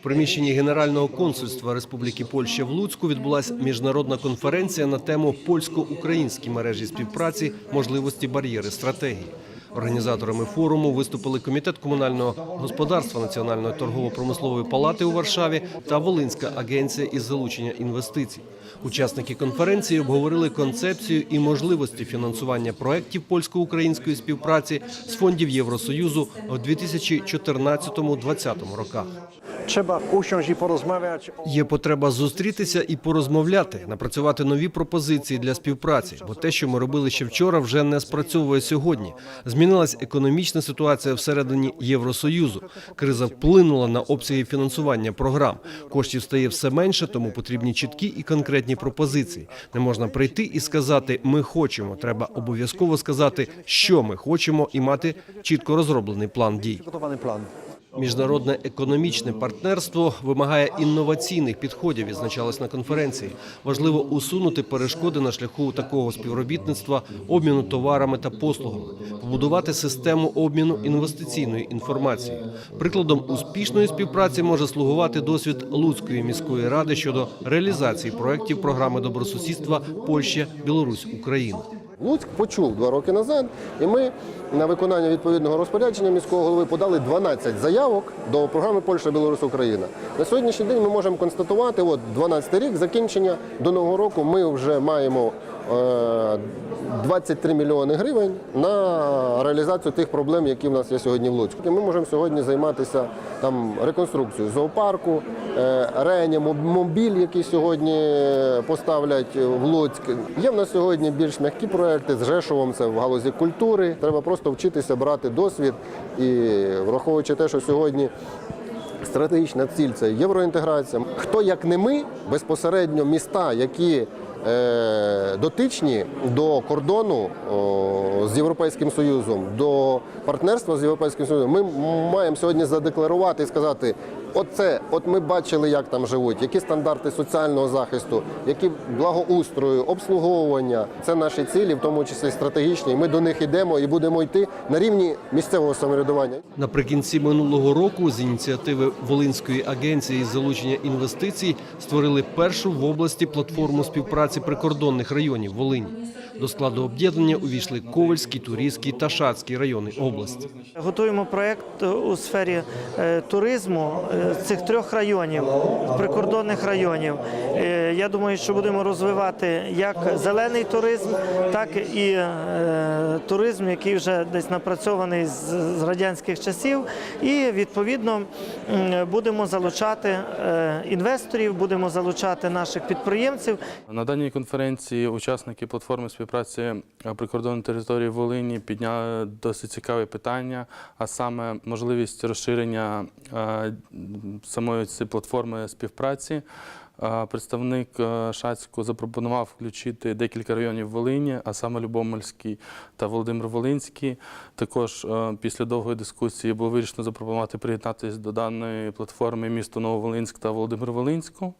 В приміщенні Генерального консульства Республіки Польща в Луцьку відбулася міжнародна конференція на тему польсько-українські мережі співпраці, можливості, бар'єри, стратегії. Організаторами форуму виступили комітет комунального господарства Національної торгово-промислової палати у Варшаві та Волинська агенція із залучення інвестицій. Учасники конференції обговорили концепцію і можливості фінансування проєктів польсько-української співпраці з фондів Євросоюзу у 2014-2020 роках. Trzeba usiąść i porozmawiać. Є потреба зустрітися і порозмовляти, напрацювати нові пропозиції для співпраці, бо те, що ми робили ще вчора, вже не спрацьовує сьогодні. Змінилась економічна ситуація всередині Євросоюзу. Криза вплинула на обсяги фінансування програм. Коштів стає все менше, тому потрібні чіткі і конкретні пропозиції. Не можна прийти і сказати Ми хочемо. Треба обов'язково сказати, що ми хочемо, і мати чітко розроблений план дій. Міжнародне економічне партнерство вимагає інноваційних підходів, відзначалось на конференції. Важливо усунути перешкоди на шляху такого співробітництва, обміну товарами та послугами, побудувати систему обміну інвестиційною інформацією. Прикладом успішної співпраці може слугувати досвід Луцької міської ради щодо реалізації проєктів програми добросусідства Польща, Білорусь, Україна. Луцьк почув два роки назад, і ми на виконання відповідного розпорядження міського голови подали 12 заявок до програми Польща, Білорусь, Україна. На сьогоднішній день ми можемо констатувати, от 12 рік закінчення до нового року. Ми вже маємо 23 мільйони гривень на реалізацію тих проблем, які в нас є сьогодні в Луцьку. Ми можемо сьогодні займатися там реконструкцією зоопарку, е, реанімобіль, який сьогодні поставлять в Луцьк. Є в нас сьогодні більш м'які проекти з Жешовом, це в галузі культури. Треба просто вчитися брати досвід і враховуючи те, що сьогодні. Стратегічна ціль це євроінтеграція. Хто як не ми, безпосередньо міста, які е, дотичні до кордону з Європейським Союзом, до партнерства з Європейським Союзом, ми маємо сьогодні задекларувати і сказати: оце, от ми бачили, як там живуть, які стандарти соціального захисту, які благоустрою, обслуговування. Це наші цілі, в тому числі стратегічні. Ми до них йдемо і будемо йти на рівні місцевого самоврядування. Наприкінці минулого року з ініціативи Волинської агенції з залучення інвестицій створили першу в області платформу співпраці прикордонних районів Волині. До складу об'єднання увійшли Ковальський, Турійський та Шацький райони області. Готуємо проєкт у сфері е, туризму е, цих трьох районів, прикордонних районів. Е, Я думаю, що будемо розвивати як зелений туризм, так і е, туризм, який вже десь напрацьований з радянських часів. І відповідно будемо залучати е, інвесторів, будемо залучати наших підприємців. На даній конференції учасники платформи співпраці прикордонної території Волині підняли досить цікаве питання, а саме можливість розширення самої цієї платформи співпраці. Представник е, Шацьку запропонував включити декілька районів Волині, а саме Любомельський та Володимир-Волинський. Також е, після довгої дискусії було вирішено запропонувати приєднатися до даної платформи місто Нововолинськ та Володимир-Волинську,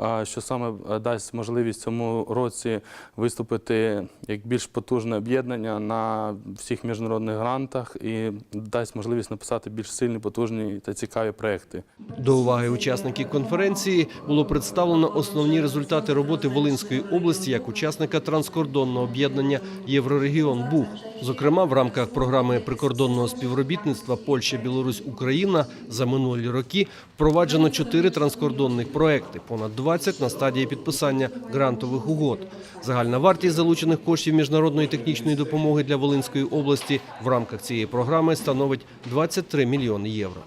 е, що саме е, дасть можливість цьому році виступити як більш потужне об'єднання на всіх міжнародних грантах і дасть можливість написати більш сильні, потужні та цікаві проекти. До уваги учасників конференції було представлено основні результати роботи Волинської області як учасника транскордонного об'єднання Єврорегіон БУХ. Зокрема, в рамках програми прикордонного співробітництва Польща, Білорусь, Україна за минулі роки впроваджено чотири транскордонних проекти, понад 20 на стадії підписання грантових угод. Загальна вартість залучених коштів міжнародної технічної допомоги для Волинської області в рамках цієї програми становить 23 мільйони євро.